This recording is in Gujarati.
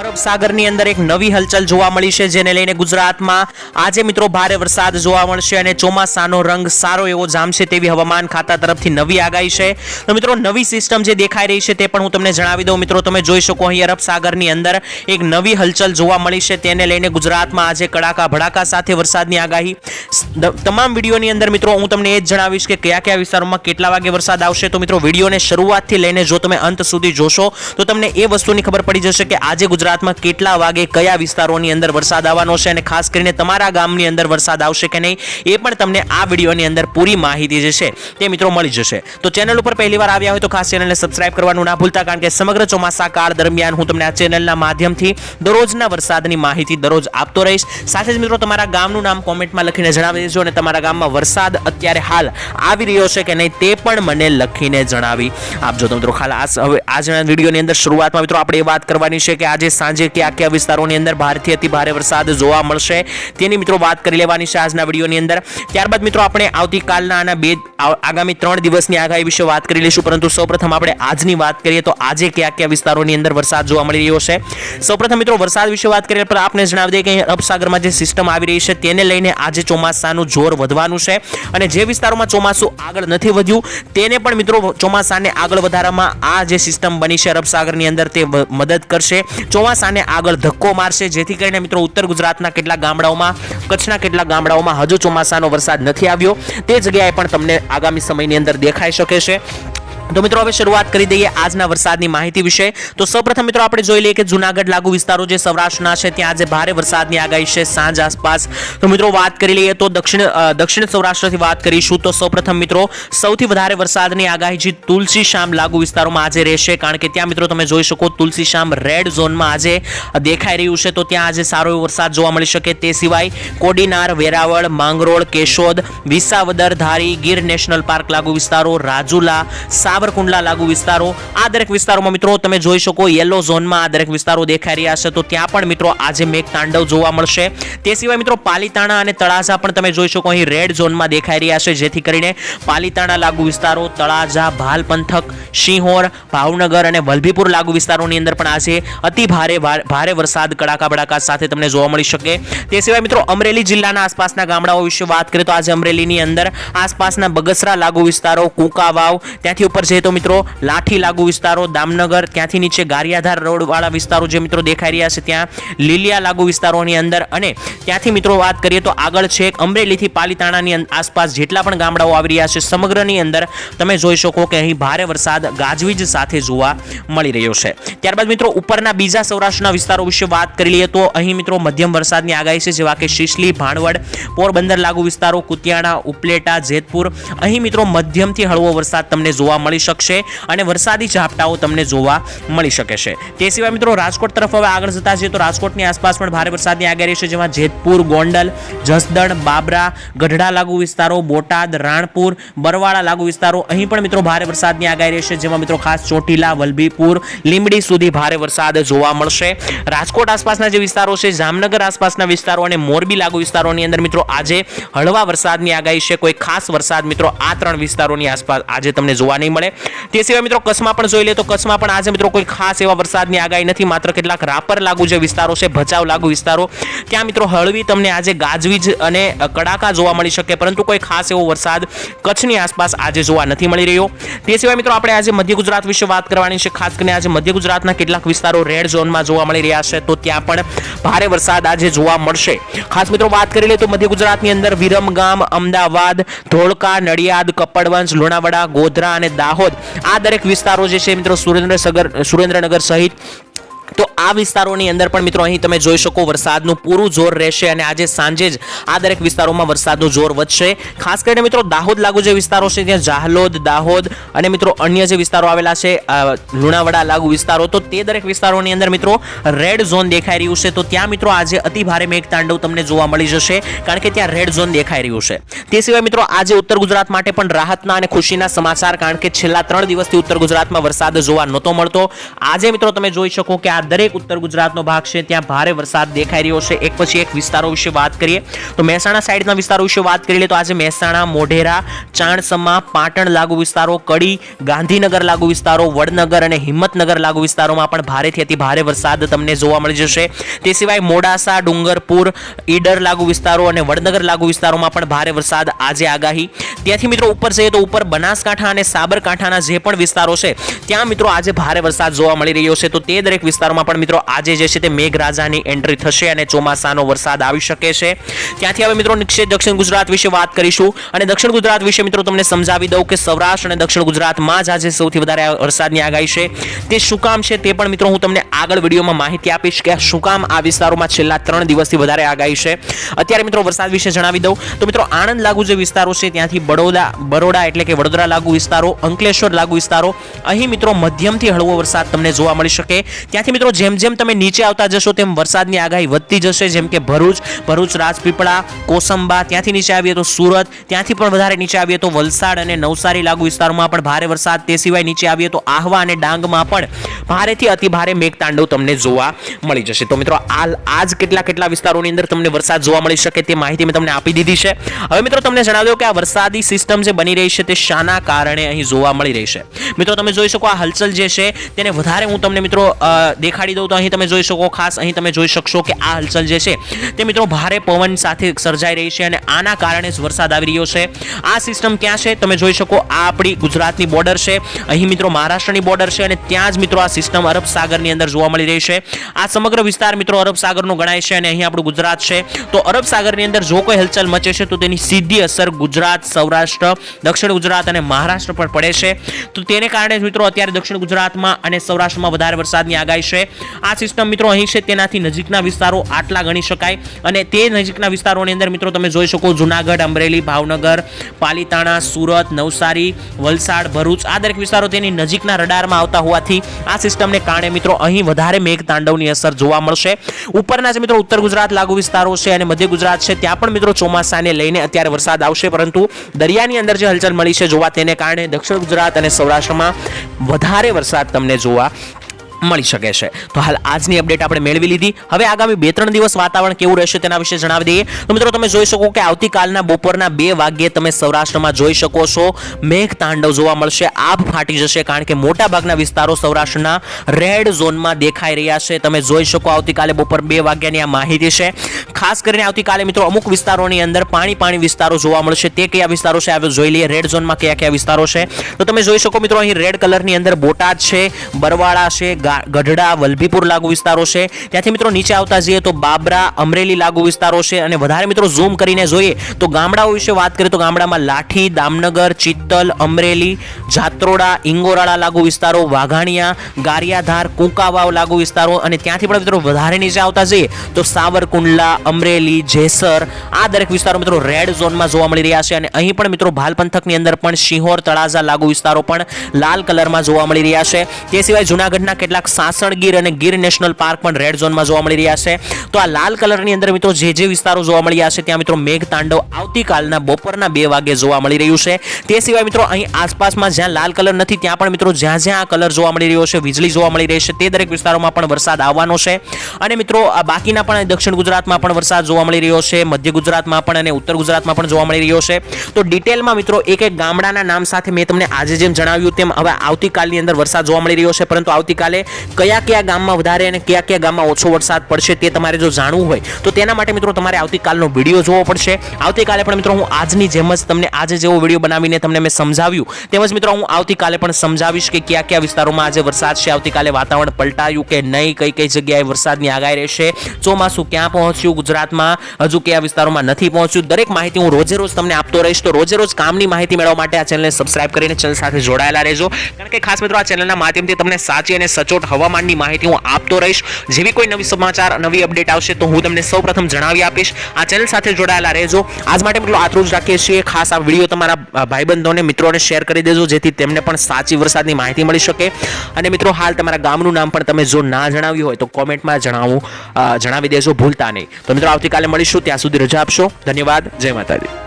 અરબ સાગરની અંદર એક નવી હલચલ જોવા મળી છે, જેને લઈને ગુજરાતમાં આજે મિત્રો ભારે વરસાદ જોવા મળશે અને ચોમાસાનો રંગ સારો એવો જામશે તેવી હવામાન ખાતા તરફથી નવી આગાહી છે. તો મિત્રો, નવી સિસ્ટમ જે દેખાઈ રહી છે તે પણ હું તમને જણાવી દઉં. મિત્રો, તમે જોઈ શકો અહીં અરબ સાગરની અંદર એક નવી હલચલ જોવા મળી છે, તેને લઈને ગુજરાતમાં આજે કડાકા ભડાકા સાથે વરસાદની આગાહી. તમામ વિડીયોની અંદર મિત્રો, હું તમને એ જ જણાવીશ કે કયા કયા વિસ્તારોમાં કેટલા વાગે વરસાદ આવશે. તો મિત્રો, વિડીયોને શરૂઆતથી લઈને જો તમે અંત સુધી જોશો, તો તમને એ વસ્તુની ખબર પડી જશે કે આજે ગુજરાતમાં કેટલા વાગે કયા વિસ્તારોની અંદર વરસાદ આવવાનો છે અને ખાસ કરીને તમારા ગામની અંદર વરસાદ આવશે કે નહીં, એ પણ તમને આ વિડીયોની અંદર પૂરી માહિતી જે છે તે મિત્રો મળી જશે. તો ચેનલ ઉપર પહેલી વાર આવ્યા હોય તો ખાસ ચેનલને સબસ્ક્રાઇબ કરવાનું ના ભૂલતા, કારણ કે સમગ્ર ચોમાસા કાળ દરમિયાન હું તમને આ ચેનલના માધ્યમથી દરરોજના વરસાદની માહિતી દરરોજ આપતો રહીશ. સાથે જ મિત્રો તમારા ગામનું નામ કોમેન્ટમાં લખીને જણાવી દેજો અને તમારા ગામમાં વરસાદ અત્યારે હાલ આવી રહ્યો છે કે નહીં તે પણ મને લખીને જણાવી આપજો. તો મિત્રો હવે આજના વિડીયોની અંદર શરૂઆતમાં મિત્રો આપણે એ વાત કરવાની છે કે આજે સાંજે કયા કયા વિસ્તારોની અંદર ભારેથી અતિ ભારે વરસાદ જોવા મળશે તેની મિત્રો વાત કરી લેવાની છે આજના વિડીયોની અંદર. ત્યારબાદ મિત્રો આપણે આવતીકાલના આના બે આગામી ત્રણ દિવસની આગાહી વિશે વાત કરી લઈશું, પરંતુ સૌપ્રથમ આપણે આજની વાત કરીએ તો આજે કયા કયા વિસ્તારોની અંદર વરસાદ જોવા મળી રહ્યો છે. સૌપ્રથમ મિત્રો વરસાદ વિશે વાત કરીએ પણ આપને જણાવી દઈએ કે અહીં અરબસાગરમાં જે સિસ્ટમ આવી રહી છે તેને લઈને આજે ચોમાસાનું જોર વધવાનું છે અને જે વિસ્તારોમાં ચોમાસું આગળ નથી વધ્યું તેને પણ મિત્રો ચોમાસાને આગળ વધારવામાં આ જે સિસ્ટમ બની છે અરબસાગરની અંદર તે મદદ કરશે. ચોમાસાને આગળ ધક્કો મારશે. જેથી કરીને મિત્રો ઉત્તર ગુજરાતના કેટલાક ગામડાઓમાં, કચ્છના કેટલાક ગામડાઓમાં હજુ ચોમાસાનો વરસાદ નથી આવ્યો. તે જગ્યાએ પણ તમને આગામી સમયની અંદર દેખાઈ શકે છે. તો મિત્રો, હવે શરૂઆત કરી દઈએ આજના વરસાદની માહિતી વિશે. તો સૌપ્રથમ મિત્રો, આપણે જોઈ લઈએ કે જુનાગઢ લાગુ વિસ્તારો જે સૌરાષ્ટ્રના છે, ત્યાં આજે ભારે વરસાદની આગાહી છે સાંજ આસપાસ. તો મિત્રો, વાત કરી લઈએ તો દક્ષિણ દક્ષિણ સૌરાષ્ટ્રથી વાત કરીશું તો સૌપ્રથમ મિત્રો, સૌથી વધારે વરસાદની આગાહી જે તુલસી શામ લાગુ વિસ્તારોમાં આજે રહેશે. કારણ કે ત્યાં મિત્રો, તમે જોઈ શકો તુલસી શામ રેડ ઝોનમાં આજે દેખાઈ રહ્યું છે. તો ત્યાં આજે સારો એવો વરસાદ જોવા મળી શકે. તે સિવાય કોડીનાર, વેરાવળ, માંગરોળ, કેશોદ, વિસાવદર, ધારી, ગીર નેશનલ પાર્ક લાગુ વિસ્તારો, રાજુલા સાવરકુંડલા લાગુ વિસ્તારો. આ દરેક વિસ્તારોમાં મિત્રો તમે જોઈ શકો યલો ઝોનમાં આ દરેક વિસ્તારો દેખાઈ રહ્યા છે. તો ત્યાં પણ મિત્રો આજે મેઘ તાંડવ જોવા મળશે. તે સિવાય મિત્રો પાલીતાણા અને તળાજા પણ તમે જોઈ શકો અહીં રેડ ઝોનમાં દેખાઈ રહ્યા છે. જેથી કરીને પાલીતાણા લાગુ વિસ્તારો, તળાજા ભાલ પંથક સિંહોર ભાવનગર અને વલભીપુર લાગુ વિસ્તારોની અંદર પણ આજે અતિ ભાર- ભારે વરસાદ, કડાકા બડાકા સાથે તમને જોવા મળી શકે. તે સિવાય મિત્રો અમરેલી જિલ્લાના આસપાસના ગામડાઓ વિશે વાત કરીએ તો આજે અમરેલીની અંદર આસપાસના બગસરા લાગુ વિસ્તારો, કુંકાવાવ, ત્યાંથી ઉપર જઈએ તો મિત્રો લાઠી લાગુ વિસ્તારો, દામનગર, ત્યાંથી નીચે ગારિયાધાર રોડવાળા વિસ્તારો જે મિત્રો દેખાઈ રહ્યા છે, ત્યાં લીલિયા લાગુ વિસ્તારોની અંદર. અને ત્યાંથી મિત્રો વાત કરીએ તો આગળ છે અમરેલીથી પાલીતાણાની આસપાસ જેટલા પણ ગામડાઓ આવી રહ્યા છે, સમગ્રની અંદર તમે જોઈ શકો કે અહીં ભારે વરસાદ ગાજવીજ સાથે જોવા મળી રહ્યો છે. ત્યારબાદ મિત્રો, ઉપરના બીજા સૌરાષ્ટ્રના વિસ્તારો વિશે વાત કરી લઈએ તો અહીં મિત્રો મધ્યમ વરસાદની આગાહી છે, જેવા કે શિશલી, ભાણવડ, પોરબંદર લાગુ વિસ્તારો, કુતિયાણા, ઉપલેટા, જેતપુર. અહીં મિત્રો મધ્યમથી હળવો વરસાદ તમને જોવા મળી શકશે અને વરસાદી ઝાપટાઓ તમને જોવા મળી શકે છે. તે સિવાય મિત્રો રાજકોટ તરફ હવે આગળ જતા જઈએ તો રાજકોટની આસપાસ પણ ભારે વરસાદની આગાહી છે, જેમાં જેતપુર, ગોંડલ, જસદણ, બાબરા, ગઢડા લાગુ વિસ્તારો, બોટાદ, રાણપુર, બરવાળા લાગુ વિસ્તારો. અહીં પણ મિત્રો ભારે વરસાદની આગાહી રહેશે, જેમાં મિત્રો ખાસ ચોટીલા, વલભીપુર, લીંબડી સુધી ભારે વરસાદ જોવા મળશે. રાજકોટ આસપાસના જે વિસ્તારો છે, જામનગર આસપાસના વિસ્તારો અને મોરબી લાગુ વિસ્તારોની અંદર મિત્રો આજે હળવા વરસાદની આગાહી છે. કોઈ ખાસ વરસાદ મિત્રો આ ત્રણ વિસ્તારોની આસપાસ આજે તમને જોવા નહીં મળે. તે સિવાય મિત્રો કચ્છમાં પણ જોઈ લે તો કચ્છમાં પણ આજે મિત્રો કોઈ ખાસ એવા વરસાદની આગાહી નથી. માત્ર કેટલાક રાપર લાગુ જે વિસ્તારો છે, ભચાઉ લાગુ વિસ્તારો, ત્યાં મિત્રો હળવી તમને આજે ગાજવીજ અને કડાકા જોવા મળી શકે. પરંતુ કોઈ ખાસ એવો વરસાદ કચ્છની આસપાસ આજે જોવા નથી મળી રહ્યો. તે સિવાય મિત્રો આપણે આજે મધ્ય ગુજરાત વિશે વાત કરવાની છે. ખાસ કરીને આજે મધ્ય ગુજરાતના કેટલાક વિસ્તારો રેડ ઝોનમાં જોવા મળી રહ્યા છે, તો ત્યાં પણ ભારે વરસાદ આજે જોવા મળશે. ખાસ મિત્રો વાત કરી લઈએ તો મધ્ય ગુજરાતની અંદર વિરમગામ, અમદાવાદ, ધોળકા, નડિયાદ કપડવંશ લુણાવાડા, ગોધરા અને દાહોદ આ દરેક વિસ્તારો જે છે મિત્રો સુરેન્દ્રનગર સુરેન્દ્રનગર સહિત તો આ વિસ્તારોની અંદર પણ મિત્રો અહીં તમે જોઈ શકો વરસાદનું પૂરું જોર રહેશે અને આજે સાંજે જ આ દરેક વિસ્તારોમાં વરસાદનું જોર વધશે. ખાસ કરીને મિત્રો દાહોદ લાગુ જે વિસ્તારો છે, ત્યાં જાહલોદ, દાહોદ અને મિત્રો અન્ય જે વિસ્તારો આવેલા છે લુણાવાડા લાગુ વિસ્તારો, તો તે દરેક વિસ્તારોની અંદર મિત્રો રેડ ઝોન દેખાઈ રહ્યું છે. તો ત્યાં મિત્રો આજે અતિ ભારે મેઘતાંડવ તમને જોવા મળી જશે, કારણ કે ત્યાં રેડ ઝોન દેખાઈ રહ્યું છે. તે સિવાય મિત્રો આજે ઉત્તર ગુજરાત માટે પણ રાહતના અને ખુશીના સમાચાર, કારણ કે છેલ્લા ત્રણ દિવસથી ઉત્તર ગુજરાતમાં વરસાદ જોવા નહોતો મળતો. આજે મિત્રો તમે જોઈ શકો કે આ દરેક ઉત્તર ગુજરાતનો ભાગ છે, ત્યાં ભારે વરસાદ દેખાઈ રહ્યો છે. એક પછી એક વિસ્તારો વિશે વાત કરીએ તો મહેસાણા સાઈડના વિસ્તારો વિશે વાત કરી લે તો આજે મહેસાણા, મોઢેરા, ચાણસમા, પાટણ લાગુ વિસ્તારો, કડી, ગાંધીનગર લાગુ વિસ્તારો, વડનગર અને હિંમતનગર લાગુ વિસ્તારોમાં પણ ભારેથી અતિ ભારે વરસાદ તમને જોવા મળી જશે. તે સિવાય મોડાસા, ડુંગરપુર, ઈડર લાગુ વિસ્તારો અને વડનગર લાગુ વિસ્તારોમાં પણ ભારે વરસાદ આજે આગાહી. ત્યાંથી મિત્રો ઉપર જઈએ તો ઉપર બનાસકાંઠા અને સાબરકાંઠાના જે પણ વિસ્તારો છે, ત્યાં મિત્રો આજે ભારે વરસાદ જોવા મળી રહ્યો છે. તો તે દરેક વિસ્તારોમાં પણ મિત્રો આજે જે છે તે મેઘરાજાની એન્ટ્રી થશે અને ચોમાસાનો વરસાદ આવી શકે છે. ત્યાંથી હવે મિત્રો નિશ્ચિત દક્ષિણ ગુજરાત વિશે વાત કરીશું અને દક્ષિણ ગુજરાત વિશે મિત્રો તમને સમજાવી દઉં કે સૌરાષ્ટ્ર અને દક્ષિણ ગુજરાતમાં જ આજે સૌથી વધારે વરસાદની આગાહી છે. તે શું કામ છે તે પણ મિત્રો હું તમને આગળ વિડીયોમાં માહિતી આપીશ કે શું કામ આ વિસ્તારોમાં છેલ્લા ત્રણ દિવસથી વધારે આગાહી છે. અત્યારે મિત્રો વરસાદ વિશે જણાવી દઉં તો મિત્રો આણંદ લાગુ જે વિસ્તારો છે ત્યાંથી બડોદા, બરોડા એટલે કે વડોદરા લાગુ વિસ્તારો, અંકલેશ્વર લાગુ વિસ્તારો. અહીં મિત્રો મધ્યમથી હળવો વરસાદ તમને જોવા મળી શકે. ત્યાંથી મિત્રો જેમ જેમ તમે નીચે આવતા જશો તેમ વરસાદની આગાહી વધતી જશે. જેમ કે ભરૂચ ભરૂચ રાજપીપળા કોસંબા ત્યાંથી નીચે આવીએ તો સુરત ત્યાંથી પણ વધારે નીચે આવીએ તો વલસાડ અને નવસારી લાગુ વિસ્તારોમાં પણ ભારે વરસાદ. તે સિવાય નીચે આવીએ તો આહવા અને ડાંગમાં પણ ભારેથી અતિ ભારે મેઘતાંડવ તમને જોવા મળી જશે. તો મિત્રો આ આજ કેટલા કેટલા વિસ્તારોની અંદર તમને વરસાદ જોવા મળી શકે તે માહિતી મેં તમને આપી દીધી છે. હવે મિત્રો તમને જણાવ્યું કે આ વરસાદી સિસ્ટમ જે બની રહી છે તે શાના કારણે અહીં જોવા મળી રહી છે. મિત્રો તમે જોઈ શકો આ હલચલ જે છે તેને વધારે હું તમને મિત્રો અ, દેખાડી દઉં તો અહીં તમે જોઈ શકો ખાસ અહીં તમે જોઈ શકશો કે આ હલચલ જે છે તે મિત્રો ભારે પવન સાથે સર્જાઈ રહી છે અને આના કારણે જ વરસાદ આવી રહ્યો છે. આ સિસ્ટમ ક્યાં છે તમે જોઈ શકો આ આપણી ગુજરાતની બોર્ડર છે. અહીં મિત્રો મહારાષ્ટ્રની બોર્ડર છે અને ત્યાં જ મિત્રો આ સિસ્ટમ અરબ સાગરની અંદર જોવા મળી રહી છે. આ સમગ્ર વિસ્તાર મિત્રો અરબ સાગરનો ગણાય છે અને અહીં આપણું ગુજરાત છે. તો અરબ સાગરની અંદર જો કોઈ હલચલ મચે છે તો તેની સીધી અસર ગુજરાત, સૌરાષ્ટ્ર, દક્ષિણ ગુજરાત અને મહારાષ્ટ્ર પર પડે છે. તો તેને કારણે મિત્રો અત્યારે દક્ષિણ ગુજરાતમાં અને સૌરાષ્ટ્રમાં વધારે વરસાદની આગાહી છે. આ સિસ્ટમ મિત્રો અહીં છે, તેનાથી નજીકના વિસ્તારો આટલા ગણી શકાય. અને તે નજીકના વિસ્તારોની અંદર મિત્રો તમે જોઈ શકો જુનાગઢ, અમરેલી, ભાવનગર, પાલીતાણા, સુરત, નવસારી, વલસાડ, ભરૂચ આ દરેક વિસ્તારો તેની નજીકના રડારમાં આવતા હોવાથી આ સિસ્ટમને કારણે મિત્રો અહીં વધારે મેઘ તાંડવની અસર જોવા મળશે. ઉપરના જે મિત્રો ઉત્તર ગુજરાત લાગુ વિસ્તારો છે અને મધ્ય ગુજરાત છે, ત્યાં પણ મિત્રો ચોમાસાને લઈને અત્યારે વરસાદ આવશે, પરંતુ દરિયાની અંદર જે હલચલ મળી છે, જોવા તેને કારણે દક્ષિણ ગુજરાત અને સૌરાષ્ટ્રમાં વધારે વરસાદ તમને જોવા મળી શકે છે. તો હાલ આજની અપડેટ આપણે મેળવી લીધી. હવે આગામી બે ત્રણ દિવસ વાતાવરણ કેવું રહેશે તેના વિશે જણાવી દઈએ. તો મિત્રો, તમે જોઈ શકો કે આવતીકાલના બપોરના બે વાગ્યે તમે સૌરાષ્ટ્રમાં જોઈ શકો છો. મેઘ તાંડવ જોવા મળશે, આભ ફાટી જશે, કારણ કે મોટા ભાગના વિસ્તારો સૌરાષ્ટ્રના રેડ ઝોનમાં દેખાઈ રહ્યા છે. તમે જોઈ શકો આવતીકાલે બપોર બે વાગ્યાની આ માહિતી છે. ખાસ કરીને આવતીકાલે મિત્રો, અમુક વિસ્તારોની અંદર પાણી પાણી વિસ્તારો જોવા મળશે. તે કયા વિસ્તારો છે આવે જોઈ લઈએ. રેડ ઝોનમાં કયા કયા વિસ્તારો છે. તો તમે જોઈ શકો મિત્રો, અહીં રેડ કલરની અંદર બોટાદ છે, બરવાળા છે ગા- ગઢડા વલભીપુર લાગુ વિસ્તારો છે. ત્યાંથી મિત્રો નીચે આવતા જઈએ તો બાબરા, અમરેલી લાગુ વિસ્તારો છે અને વધારે મિત્રો ઝૂમ કરીને જોઈએ તો ગામડાઓ વિશે વાત કરીએ તો ગામડામાં લાઠી, દામનગર, ચિત્તલ, અમરેલી, જાત્રોડા, ઇંગોરાળા લાગુ વિસ્તારો, વાઘાણિયા, ગારિયાધાર, કુંકાવાવ લાગુ વિસ્તારો અને ત્યાંથી પણ મિત્રો વધારે નીચે આવતા જઈએ તો સાવરકુંડલા, અમરેલી, જેસર, આ દરેક વિસ્તારો મિત્રો રેડ ઝોનમાં જોવા મળી રહ્યા છે અને અહીં પણ મિત્રો ભાલ પંથકની અંદર પણ શિહોર, તળાજા લાગુ વિસ્તારો પણ લાલ કલરમાં જોવા મળી રહ્યા છે. તે સિવાય જૂનાગઢના કેટલાક સાસણ ગીર અને ગીર નેશનલ પાર્ક પણ રેડ ઝોનમાં જોવા મળી રહ્યા છે. તો આ લાલ કલરની અંદર મિત્રો જે જે વિસ્તારો જોવા મળ્યા છે, ત્યાં મિત્રો મેઘ તાંડવ આવતીકાલના બપોરના બે વાગે જોવા મળી રહ્યું છે. તે સિવાય મિત્રો અહીં આસપાસમાં જ્યાં લાલ કલર નથી, ત્યાં પણ મિત્રો જ્યાં જ્યાં આ કલર જોવા મળી રહ્યો છે, વીજળી જોવા મળી રહી છે, તે દરેક વિસ્તારોમાં પણ વરસાદ આવવાનો છે. અને મિત્રો બાકીના પણ દક્ષિણ ગુજરાતમાં પણ વરસાદ જોવા મળી રહ્યો છે, મધ્ય ગુજરાતમાં પણ અને ઉત્તર ગુજરાતમાં પણ જોવા મળી રહ્યો છે. તો ડિટેલમાં મિત્રો એક એક ગામડાના નામ સાથે મેં તમને આજે જેમ જણાવ્યું તેમ હવે આવતીકાલની અંદર વરસાદ જોવા મળી રહ્યો છે, પરંતુ આવતીકાલે કયા કયા ગામમાં વધારે અને કયા કયા ગામમાં ઓછો વરસાદ પડશે તે તમારે જો જાણવું હોય, તો તેના માટે મિત્રો તમારે આવતીકાલનો વીડિયો જોવો પડશે. આવતીકાલે પણ મિત્રો હું આજની જેમ જ તમને આજે જેવો વીડિયો બનાવીને તમને મેં સમજાવ્યું. તેમજ મિત્રો હું આવતીકાલે પણ સમજાવીશ કે કયા કયા વિસ્તારોમાં આજે વરસાદ છે. આવતીકાલે વાતાવરણ પલટાયું કે નહીં, કઈ કઈ જગ્યાએ વરસાદની આગાહી રહેશે. ચોમાસું ક્યાં પહોંચ્યું ગુજરાતમાં? હજુ કયા વિસ્તારોમાં નથી પહોંચ્યું? દરેક માહિતી હું રોજે રોજ તમને આપતો રહીશ. તો રોજે રોજ કામની માહિતી મેળવવા માટે આ ચેનલને સબસ્ક્રાઇબ કરીને ચેનલ સાથે જોડાયેલા રહેજો. કારણ કે ખાસ મિત્રો આ ચેનલના માધ્યમથી તમને સાચી અને સચોટ હવામાનની માહિતી હું આપતો રહીશ. જેવી કોઈ નવી સમાચાર, નવી અપડેટ આવશે તો હું તમને સૌપ્રથમ જણાવી આપીશ. આ ચેનલ સાથે જોડાયેલા રહેજો. આજ માટે મિત્રો આટલું જ રાખીએ છીએ. ખાસ આ વીડિયો તમારા ભાઈબંધોને, મિત્રોને શેર કરી દેજો, જેથી તેમને પણ સાચી વરસાદની માહિતી મળી શકે. અને મિત્રો હાલ તમારા ગામનું નામ પણ તમે જો ના જણાવ્યું હોય તો કોમેન્ટમાં જણાવું જણાવી દેજો, ભૂલતા નહીં. તો મિત્રો આવતીકાલે મળીશું. ત્યાં સુધી રજા આપશો. ધન્યવાદ. જય માતાજી.